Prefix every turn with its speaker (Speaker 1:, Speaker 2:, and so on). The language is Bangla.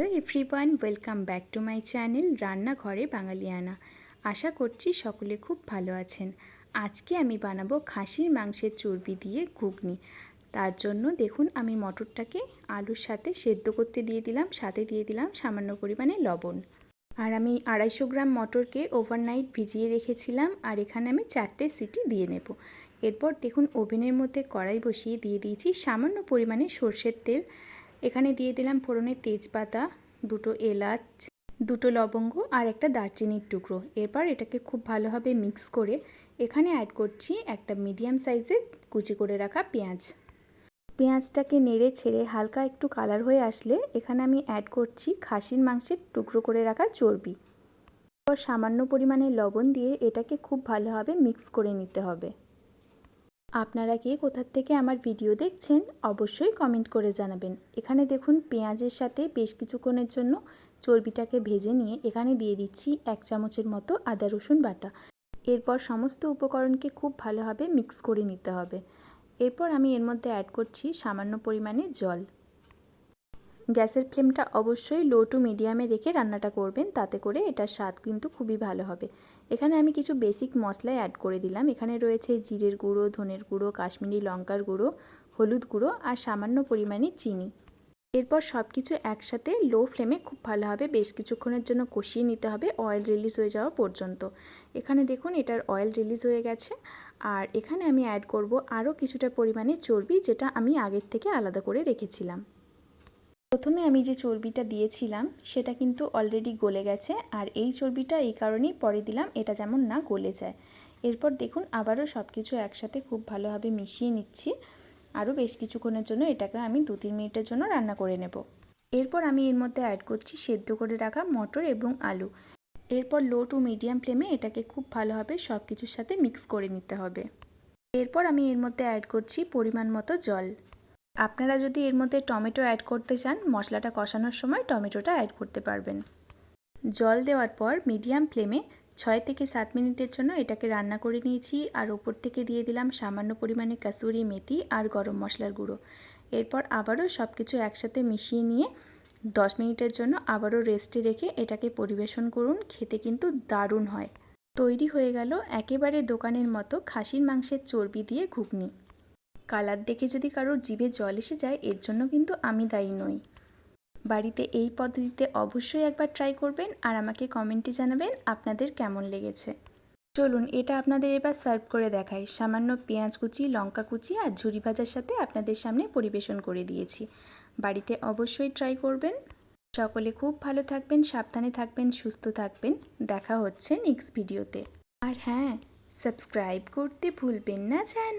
Speaker 1: Hello everyone welcome back to my channel রান্নাঘরে বাঙালিয়ানা আশা করছি সকলে খুব ভালো আছেন। আজকে আমি বানাবো খাসির মাংসের চর্বি দিয়ে ঘুগনি। তার জন্য দেখুন, আমি মটরটাকে আলুর সাথে সেদ্ধ করতে দিয়ে দিলাম, সাথে দিয়ে দিলাম সামান্য পরিমাণে লবণ। আর আমি আড়াইশো গ্রাম মটরকে ওভারনাইট ভিজিয়ে রেখেছিলাম, আর এখানে আমি চারটে সিটি দিয়ে নেব। এরপর দেখুন, ওভেনের মধ্যে কড়াই বসিয়ে দিয়ে দিয়েছি সামান্য পরিমাণে সর্ষের তেল এখানে দিয়ে দিলাম ফোড়নের তেজপাতা, দুটো এলাচ, দুটো লবঙ্গ আর একটা দারচিনির টুকরো। এরপর এটাকে খুব ভালোভাবে মিক্স করে এখানে অ্যাড করছি একটা মিডিয়াম সাইজের কুচি করে রাখা পেঁয়াজ। পেঁয়াজটাকে নেড়ে ছেড়ে হালকা একটু কালার হয়ে আসলে এখানে আমি অ্যাড করছি খাসির মাংসের টুকরো করে রাখা চর্বি। সামান্য পরিমাণে লবণ দিয়ে এটাকে খুব ভালোভাবে মিক্স করে নিতে হবে। আপনারা কে কোথার থেকে আমার ভিডিও দেখছেন, অবশ্যই কমেন্ট করে জানাবেন। এখানে দেখুন, পেঁয়াজের সাথে বেশ কিছুক্ষণের জন্য চর্বিটাকে ভেজে নিয়ে এখানে দিয়ে দিচ্ছি এক চামচের মতো আদা, রসুন বাটা। এরপর সমস্ত উপকরণকে খুব ভালোভাবে মিক্স করে নিতে হবে। এরপর আমি এর মধ্যে অ্যাড করছি সামান্য পরিমাণে জল। গ্যাসের ফ্লেমটা অবশ্যই লো টু মিডিয়ামে রেখে রান্নাটা করবেন, তাতে করে এটার স্বাদ কিন্তু খুবই ভালো হবে। এখানে আমি কিছু বেসিক মশলা অ্যাড করে দিলাম। এখানে রয়েছে জিরের গুঁড়ো, ধনের গুঁড়ো, কাশ্মীরি লঙ্কার গুঁড়ো, হলুদ গুঁড়ো আর সামান্য পরিমাণে চিনি। এরপর সব কিছু একসাথে লো ফ্লেমে খুব ভালোভাবে বেশ কিছুক্ষণের জন্য কষিয়ে নিতে হবে। অয়েল রিলিজ হয়ে যাওয়া পর্যন্ত। এখানে দেখুন এটার অয়েল রিলিজ হয়ে গেছে। আর এখানে আমি অ্যাড করব আরও কিছুটা পরিমাণে চর্বি, যেটা আমি আগের থেকে আলাদা করে রেখেছিলাম। প্রথমে আমি যে চর্বিটা দিয়েছিলাম, সেটা কিন্তু অলরেডি গলে গেছে। আর এই চর্বিটা এই কারণেই পরে দিলাম, এটা যেমন না গলে যায়। এরপর দেখুন, আবারও সব কিছু একসাথে খুব ভালোভাবে মিশিয়ে নিচ্ছি। আরও বেশ কিছুক্ষণের জন্য এটাকে আমি দু তিন মিনিটের জন্য রান্না করে নেব। এরপর আমি এর মধ্যে অ্যাড করছি সেদ্ধ করে রাখা মটর এবং আলু। এরপর লো টু মিডিয়াম ফ্লেমে এটাকে খুব ভালোভাবে সব কিছুর সাথে মিক্স করে নিতে হবে। এরপর আমি এর মধ্যে অ্যাড করছি পরিমাণ মতো জল। আপনারা যদি এর মধ্যে টমেটো অ্যাড করতে চান, মশলাটা কষানোর সময় টমেটোটা অ্যাড করতে পারবেন। জল দেওয়ার পর মিডিয়াম ফ্লেমে ছয় থেকে সাত মিনিটের জন্য এটাকে রান্না করে নিয়েছি। আর ওপর থেকে দিয়ে দিলাম সামান্য পরিমাণে কাসুরি মেথি আর গরম মশলার গুঁড়ো। এরপর আবারও সব কিছু একসাথে মিশিয়ে নিয়ে দশ মিনিটের জন্য আবারও রেস্টে রেখে এটাকে পরিবেশন করুন। খেতে কিন্তু দারুণ হয়। তৈরি হয়ে গেল একেবারে দোকানের মতো খাসির মাংসের চর্বি দিয়ে ঘুগনি। কালার দেখে যদি কারোর জিভে জল এসে যায়, এর জন্য কিন্তু আমি দায়ী নই। বাড়িতে এই পদ্ধতিতে অবশ্যই একবার ট্রাই করবেন আর আমাকে কমেন্টে জানাবেন আপনাদের কেমন লেগেছে। চলুন, এটা আপনাদের এবার সার্ভ করে দেখাই। সামান্য পেঁয়াজ কুচি, লঙ্কা কুচি আর ঝুরি ভাজার সাথে আপনাদের সামনে পরিবেশন করে দিয়েছি। বাড়িতে অবশ্যই ট্রাই করবেন। সকলে খুব ভালো থাকবেন, সাবধানে থাকবেন, সুস্থ থাকবেন। দেখা হচ্ছে নেক্সট ভিডিওতে আর হ্যাঁ সাবস্ক্রাইব করতে ভুলবেন না যেন